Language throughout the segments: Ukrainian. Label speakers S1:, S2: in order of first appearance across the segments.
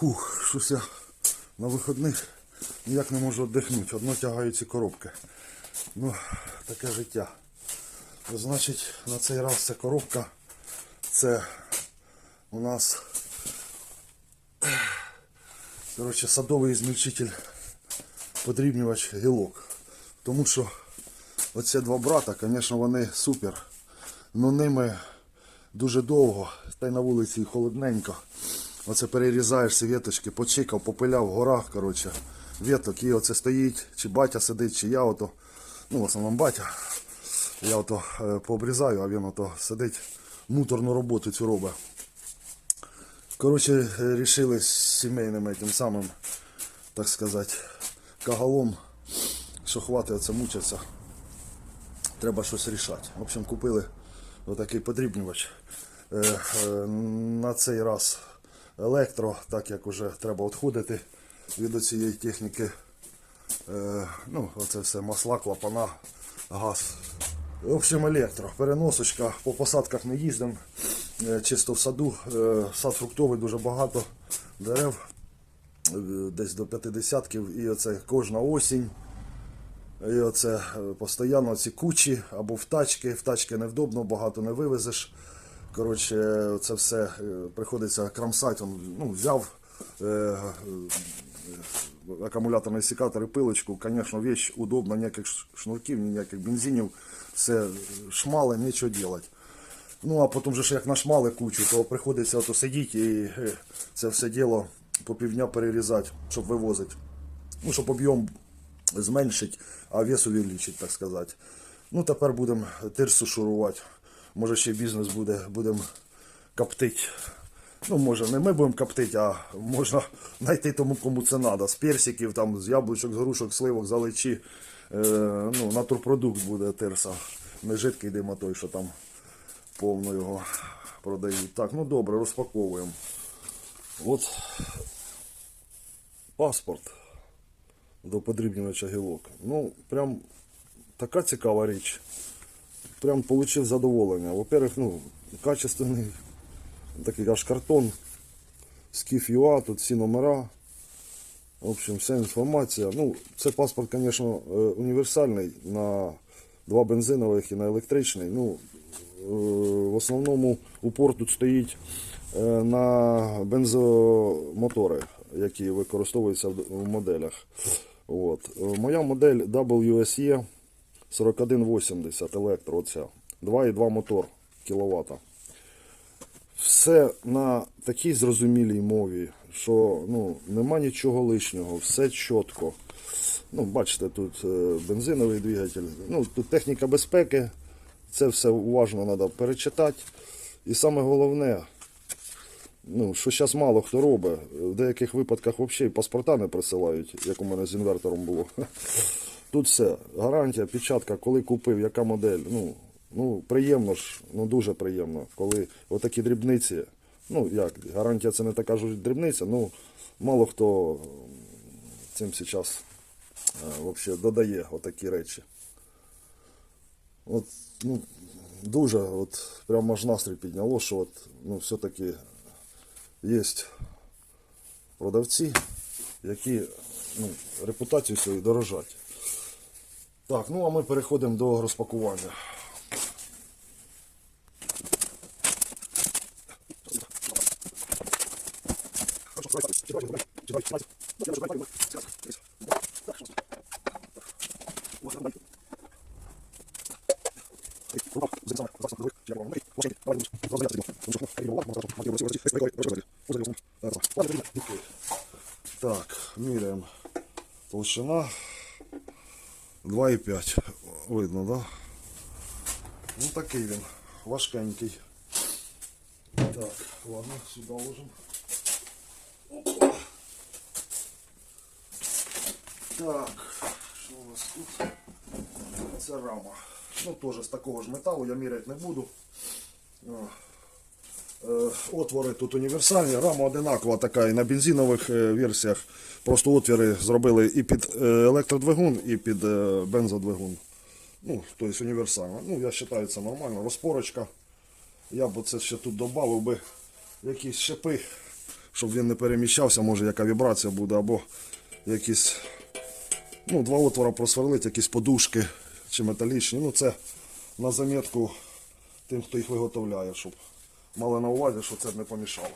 S1: Фух, щось я на вихідних ніяк не можу віддихнути. Одно тягаю ці коробки. Ну, таке життя. Значить, на цей раз ця коробка. Це у нас коротше, садовий змільчитель подрібнювач гілок. Тому що оці два брата, звісно, вони супер. Ну ними дуже довго, та й на вулиці холодненько. Оце перерізаєш ці віточки, почикав, попиляв в горах, коротше, віток, і оце стоїть, чи батя сидить, чи я ото, ну в основному батя. Я ото е, пообрізаю, а він ото сидить, муторну роботу цю робить. Коротше, е, рішили з сімейним тим самим, так сказати, кагалом, що хватить оце мучаться. Треба щось рішати. В общем, купили отакий подрібнювач. Е, На цей раз електро, так як вже треба відходити від цієї техніки. Е, Ну, оце все масла, клапана, газ. В общем, електро. Переносочка, по посадках не їздимо. Е, Чисто в саду. Е, Сад фруктовий, дуже багато дерев, е, десь до 50 і оце кожна осінь. І оце постійно ці кучі або в тачки. В тачки невдобно, багато не вивезеш. Коротше, це все е, приходиться крамсати. Он, Ну, взяв е, е, акумуляторний секатор і пилочку. Звісно, вещь удобна, ніяких шнурків, ніяких бензинів. Все шмали, нічого робити. Ну, а потім же ж як нашмали кучу, то приходиться ото сидіти і е, це все діло по півдня перерізати, щоб вивозити. Ну, щоб об'єм зменшить, а вес увеличить, так сказати. Ну, тепер будемо тирсу шурувати. Може ще бізнес буде, будемо коптити. Ну, може, не ми будемо коптити, а можна знайти тому, кому це треба. З персиків, там, з яблучок, з грушок, сливок, заличі. Е, ну, натурпродукт буде тирса. Не жидкий дим, той, що там повно його продають. Так, ну добре, розпаковуємо. От паспорт до подрібнювача гілок. Ну, прям така цікава річ. Прям отримав задоволення. Во-первых, ну, качественний такий аж картон. Скіф ЮА, тут всі номера. В общем, вся інформація. Ну, це паспорт, звісно, е, універсальний на два бензинових і на електричний. Ну, е, в основному упор тут стоїть е, на бензомотори, які використовуються в моделях. От. Моя модель WSE 4180 електро, оця. 2,2 мотор кіловата. Все на такій зрозумілій мові, що ну, нема нічого лишнього, все чітко. Ну, бачите, тут е, бензиновий двигатель. Ну, тут техніка безпеки. Це все уважно треба перечитати. І саме головне, ну, що зараз мало хто робить. В деяких випадках взагалі паспорта не присилають, як у мене з інвертором було. Тут все, гарантія, печатка, коли купив, яка модель. Ну, ну приємно ж, ну дуже приємно, коли отакі дрібниці. Ну як, гарантія це не така ж дрібниця, ну мало хто цим зараз вообще додає отакі речі. От, ну, дуже, от, прямо аж настрій підняло, що от, ну, все-таки є продавці, які ну, репутацію свою дорожать. Так, ну а ми переходимо до розпакування. Так, міряємо. Толщина 2,5. Видно, да? Ну такий він, важкенький. Так, ладно, сюди ложимо. Так, що у нас тут? Це рама. Ну, теж з такого ж металу, я міряти не буду. Е, Отвори тут універсальні, рама одинакова така і на бензинових е, версіях. Просто отвіри зробили і під е, електродвигун, і під бензодвигун. Ну, тобто універсально. Ну, я вважаю, це нормально. Розпорочка. Я б це ще тут додав би якісь шипи щоб він не переміщався, може яка вібрація буде, або якісь ну, два отвора просверлить, якісь подушки чи металічні. Ну, це на замітку тим, хто їх виготовляє, щоб мали на увазі, що це б не помішало.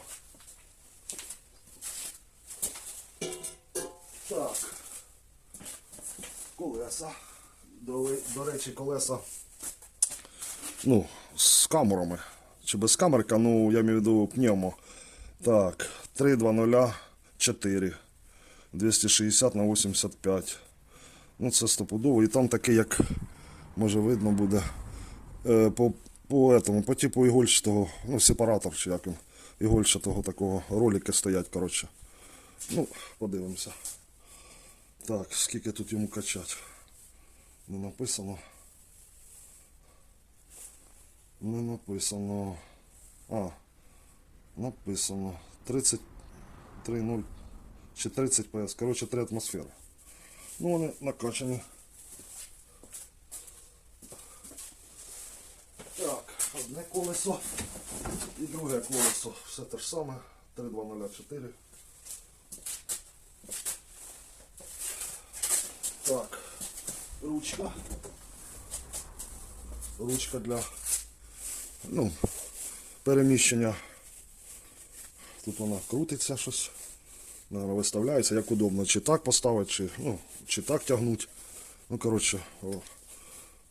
S1: Так. Колеса. До, до речі, колеса. Ну, з камерами. Чи без камерка, ну, я маю в виду пневмо. Так, 3204. 260 на 85. Ну, це стопудово. І там таке, як може видно буде. Е, по, по, этому, по типу ігольчатого, ну, сепаратор чи як він. Ігольчатого такого ролики стоять, коротше. Ну, подивимося. Так, скільки тут йому качать? Не написано. Не написано. А, написано. 33,0 чи 30 ps. Коротше, 3 атмосфери. Ну, вони накачані. Так, одне колесо і друге колесо. Все те ж саме. 3204. Так, ручка. Ручка для ну, переміщення. Тут вона крутиться щось. Наверно, виставляється, як удобно. Чи так поставити, чи, ну, чи так тягнути. Ну, коротше,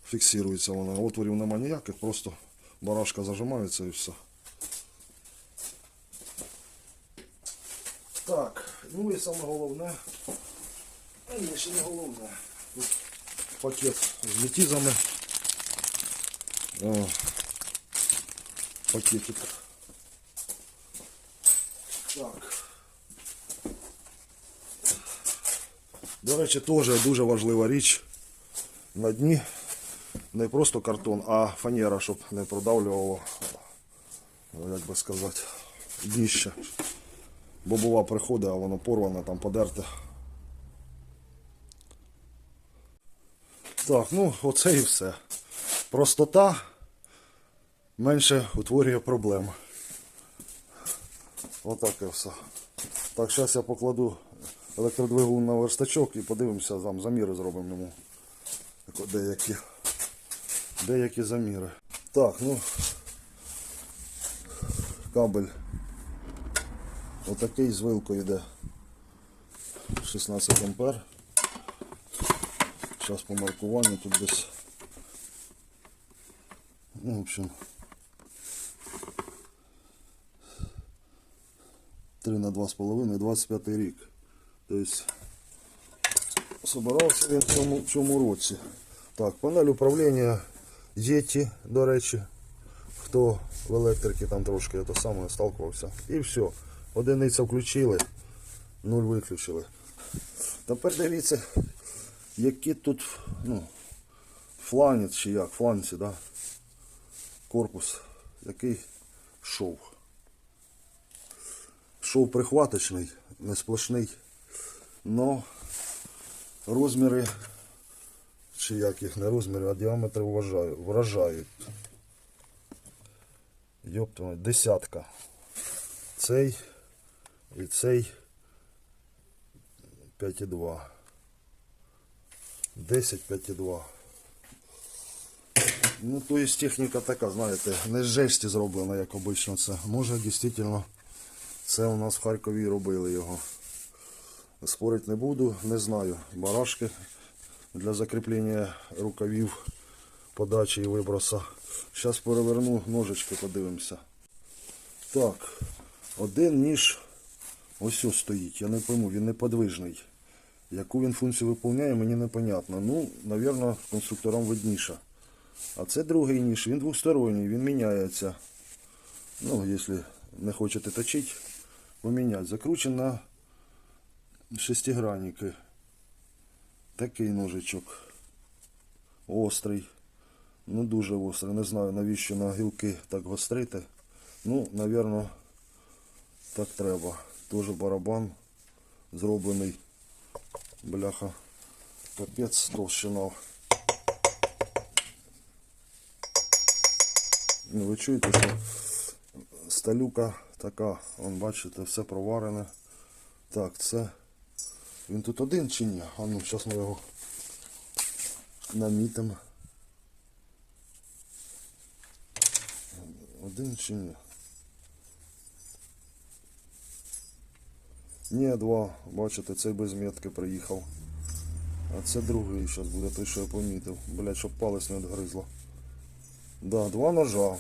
S1: фіксується вона. Отворів нема ніяких, просто барашка зажимається і все. Так, ну і саме головне. А ні, ще не головне. Тут пакет з літізами. О, пакетик. Так. До речі, теж дуже важлива річ. На дні не просто картон, а фанера, щоб не продавлювало, як би сказати, дніще. Бо бува приходить, а воно порване, там подерте. Так, ну оце і все. Простота менше утворює проблем. Отак і все. Так, зараз я покладу електродвигун на верстачок і подивимося, там заміри зробимо йому. Деякі, деякі заміри. Так, ну кабель. Отакий з вилкою йде. 16 ампер. Зараз по маркуванню тут десь. Ну, в общем. 3 на 2,5, 25 рік. Тобто собирався він в цьому, в цьому році. Так, панель управління Yeti, до речі. Хто в електриці там трошки то саме сталкувався. І все. Одиниця включили, нуль виключили. Тепер дивіться, які тут ну, фланець чи як, фланці, да? корпус, який шов. Шов прихваточний, не сплошний, но розміри, чи як їх не розміри, а діаметри вважаю, вражають. Йоптова, десятка. Цей і цей 5,2. 10 5,2. Ну, то є техніка така, знаєте, не з жесті зроблена, як обично це. Може, дійсно, це у нас в Харкові робили його. Спорити не буду, не знаю. Барашки для закріплення рукавів, подачі і виброса. Зараз переверну ножички, подивимося. Так, один ніж ось ось стоїть. Я не пойму, він неподвижний. Яку він функцію виконує, мені непонятно. Ну, напевно, конструкторам видніше. А це другий ніж, він двосторонній, він міняється. Ну, якщо не хочете точити, поміняти. Закручен на шестигранники. Такий ножичок. Острий. Ну дуже гострий. Не знаю навіщо на гілки так гострити. Ну, напевно, так треба. Теж барабан зроблений. Бляха. Капець толщина. Ну, ви чуєте, що сталюка така, вон бачите, все проварене. Так, це. Він тут один чи ні? А ну, зараз ми його намітимо. Один чи ні? Ні, два. Бачите, цей без метки приїхав. А це другий зараз буде той, що я помітив. Блять, щоб палець не відгризло. Да, два ножа.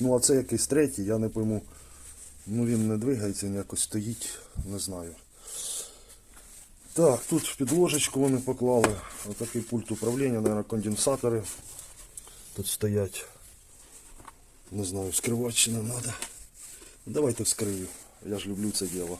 S1: Ну, а це якийсь третій, я не пойму. Ну він не двигається, він якось стоїть, не знаю. Так, тут в підложечку вони поклали. Отакий пульт управління, наверное, конденсатори. Тут стоять. Не знаю, скривати чи не треба. Давайте вскрию. Я ж люблю це діло.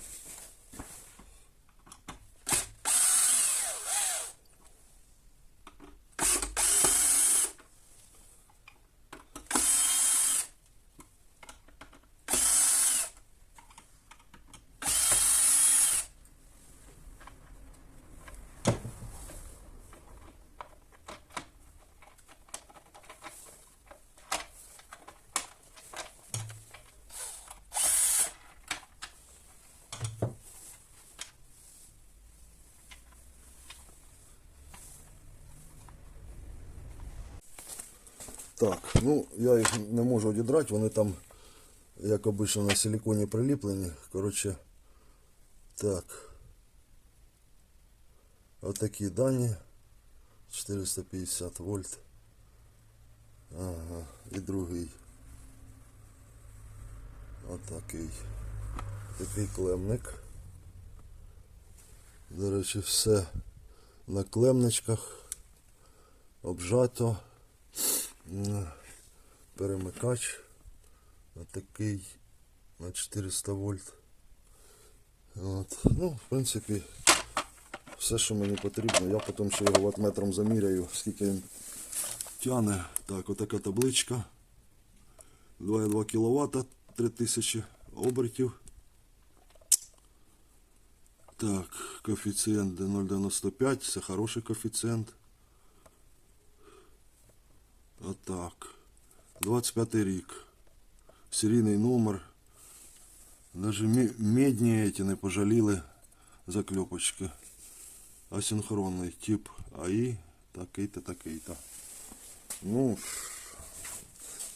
S1: Так, ну я їх не можу відідрати, вони там, як обично, на силиконі приліплені. Коротше, так. Отакі дані. 450 вольт. Ага, і другий. Отакий. Такий клемник. До речі, все на клемничках. Обжато. М, перемикач такий на 400 вольт. От. Ну, в принципі, все, що мені потрібно. Я потім ще його ватметром заміряю, скільки він тягне. Так, отака табличка. 2,2 кВт, 3000 обертів. Так, коефіцієнт 0,95, це хороший коефіцієнт. Отак. 25 рік. Серійний номер. Ме- медні эти не пожаліли закльопочки. Асинхронний тип АІ, такий-то, такий-то. Ну,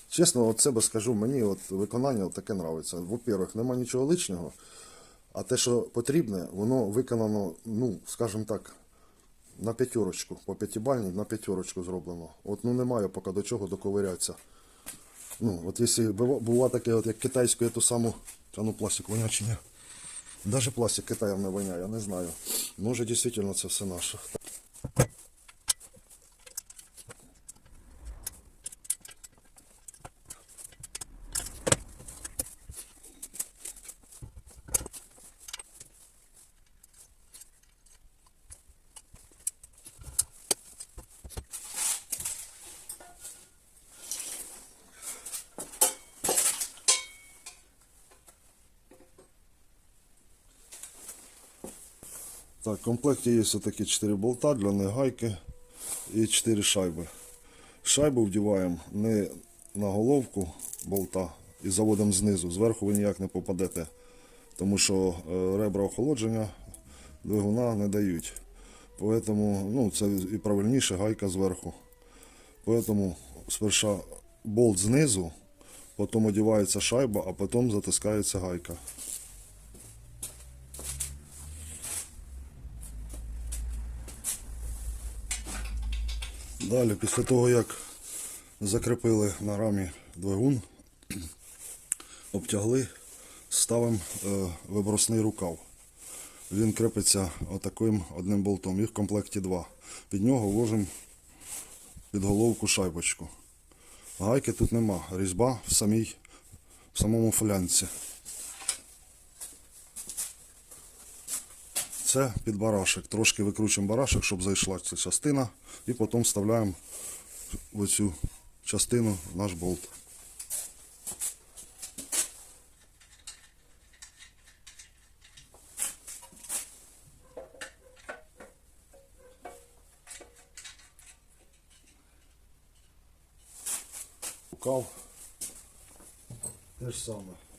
S1: чесно, от себе скажу, мені от виконання от таке нравиться. Во-первых, нема нічого лишнього, а те, що потрібне, воно виконано, ну, скажімо так, на п'ятерочку, по п'ятибальній на п'ятерочку зроблено. От ну немає поки до чого доковирятися. Ну, от якщо бува, таке, от як китайську ту саму, та ну пластик воняє Навіть пластик Китаєм не воняє, я не знаю. Може дійсно це все наше. Так, в комплекті є такі 4 болта для них гайки і 4 шайби. Шайбу вдіваємо не на головку болта і заводимо знизу. Зверху ви ніяк не попадете, тому що е, ребра охолодження двигуна не дають. Поэтому, ну, це і правильніше гайка зверху. Поэтому сперша болт знизу, потім одівається шайба, а потім затискається гайка. Далі, після того, як закріпили на рамі двигун, обтягли, ставимо е, вибросний рукав. Він крепиться отаким одним болтом. Їх в комплекті два. Під нього вложимо під головку шайбочку. Гайки тут нема. Різьба в, самій, в самому флянці. Це під барашек. Трошки викручуємо барашек, щоб зайшла ця частина. І потім вставляємо в цю частину наш болт. Рукав. Те ж саме.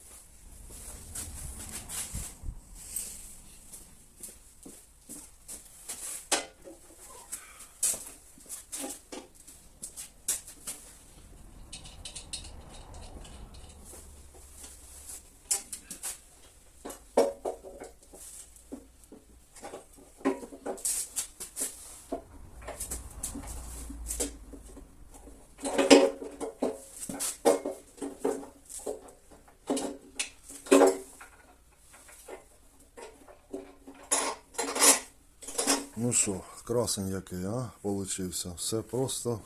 S1: Що, красень який, а? Получився. Все просто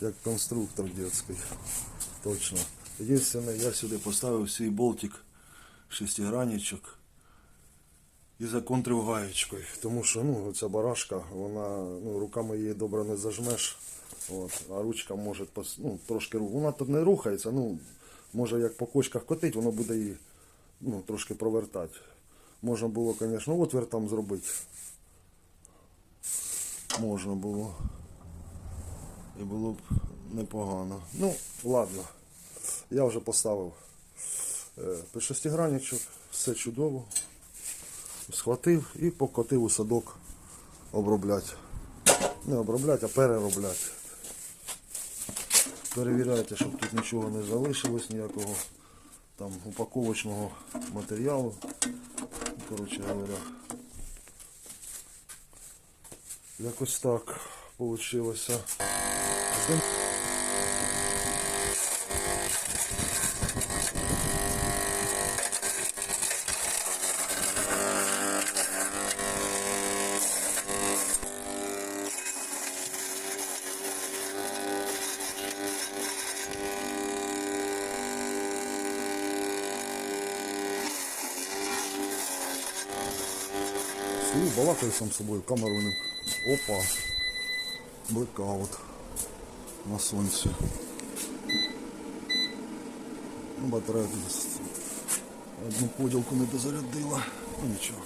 S1: як конструктор дитячий. Точно. Єдине, я сюди поставив свій болтик шестигранничок і законтрив гаєчкою. Тому що ну, ця барашка, вона ну, руками її добре не зажмеш. От, а ручка може ну, трошки ру- Вона тут не рухається, ну, може як по кочках котить, воно буде її ну, трошки провертати. Можна було, звісно, отвір там зробити. Можна було. І було б непогано. Ну, ладно. Я вже поставив е, під шестигранничок, все чудово. Схватив і покотив у садок обробляти. Не обробляти, а переробляти. Перевіряйте, щоб тут нічого не залишилось, ніякого там упаковочного матеріалу. Коротше говоря. Якось так вийшло. Балакаю сам собою, камеру не. Опа. Блекаут. На сонці. Ну, батарея одну поділку не дозарядила. Ну нічого.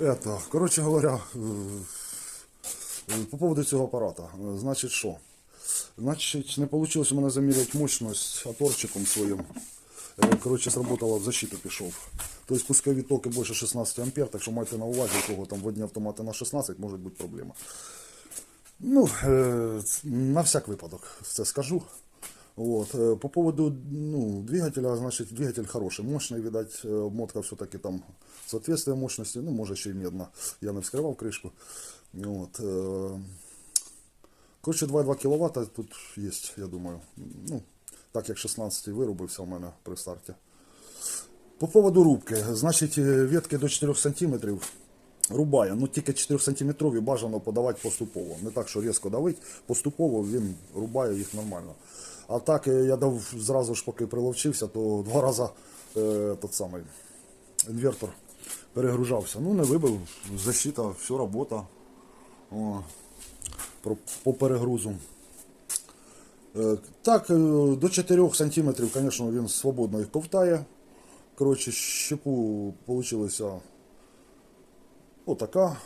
S1: Это, коротше говоря, е, е, по поводу цього апарата. Е, Значить що? Значить, не вийшло у мене заміряти мощність оторчиком своїм. Е, Коротше, сработало в защиту пішов. Тобто пускові токи більше 16 ампер, так що майте на увазі, у кого там в одні автомати на 16, може бути проблема. Ну, е, на всяк випадок це скажу. Вот. е, По поводу ну, двигателя, значит, двигатель хороший, мощный, видать, е, обмотка все-таки там соответствие мощности, ну, може ще й медна. Я не вскривав кришку. Вот. е, Коротше, 2,2 кВт тут є, я думаю. Ну, так як 16 виробився у мене при старті. По поводу рубки, значить, е, ветки до 4 см рубає, ну тільки 4 см бажано подавати поступово. Не так, що різко давить, поступово він рубає їх нормально. А так е, я дав зразу ж, поки приловчився, то два рази е, тот самий інвертор перегружався. Ну, не вибив, защита, все робота. О, по перегрузу. Е, Так, е, до 4 см, звісно, він свободно їх ковтає. Коротше, щепу вийшла отака.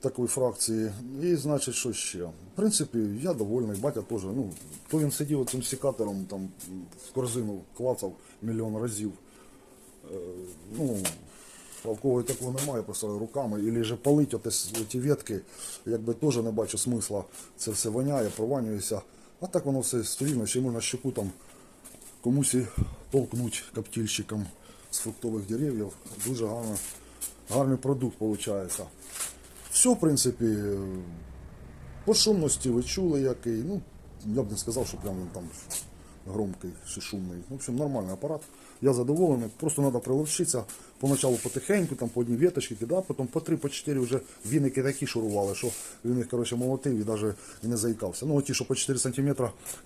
S1: Такої фракції. І значить, що ще? В принципі, я довольний, батя теж. Ну, то він сидів цим секатором, там в корзину клацав мільйон разів. Ну, а в такого немає, просто руками, і же палить ті ветки, якби теж не бачу смисла. Це все воняє, прованюється. А так воно все сторінно, ще можна щеку там комусь і толкнуть коптильщиком з фруктових дерев'їв. Дуже гарно, гарний продукт виходить. Все, в принципі, по шумності ви чули який. Ну, я б не сказав, що прям він там громкий чи шумний. В общем, нормальний апарат. Я задоволений. Просто треба приловчитися. Поначалу потихеньку, там по одній веточці кидав, потім по три, по чотири вже віники такі шурували, що він їх коротше, молотив і навіть не заїкався. Ну, ті, що по 4 см,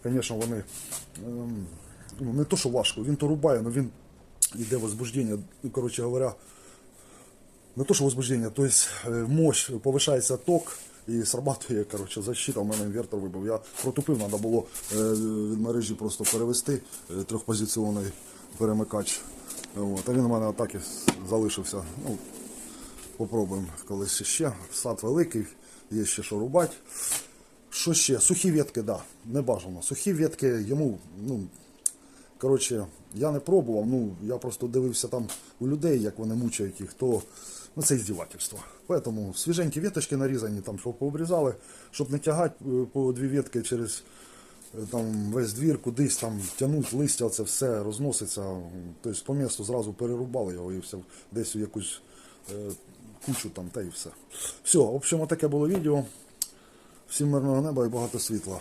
S1: звісно, вони ем, ну, не то, що важко, він то рубає, але він йде возбуждення. Коротше говоря, не то, що возбуждення, то есть э, мощь, повишається ток і срабатує, коротше, защита, у мене інвертор вибив. Я протупив, треба було е, від мережі просто перевести е, трьохпозиційний перемикач. От. А він у мене так і залишився. Ну, попробуємо колись ще. Сад великий, є ще що рубати. Що ще? Сухі ветки, да, не бажано. Сухі ветки йому, ну, Коротше, я не пробував, ну я просто дивився там у людей, як вони мучають їх, то ну, це іздівательство. Поэтому свіженькі веточки нарізані, там, щоб пообрізали, щоб не тягати е, по дві ветки через там, весь двір, кудись там тянуть листя, це все розноситься. Тобто по місту зразу перерубали його і все десь у якусь е, кучу там та і все. Все, в общем, таке було відео. Всім мирного неба і багато світла.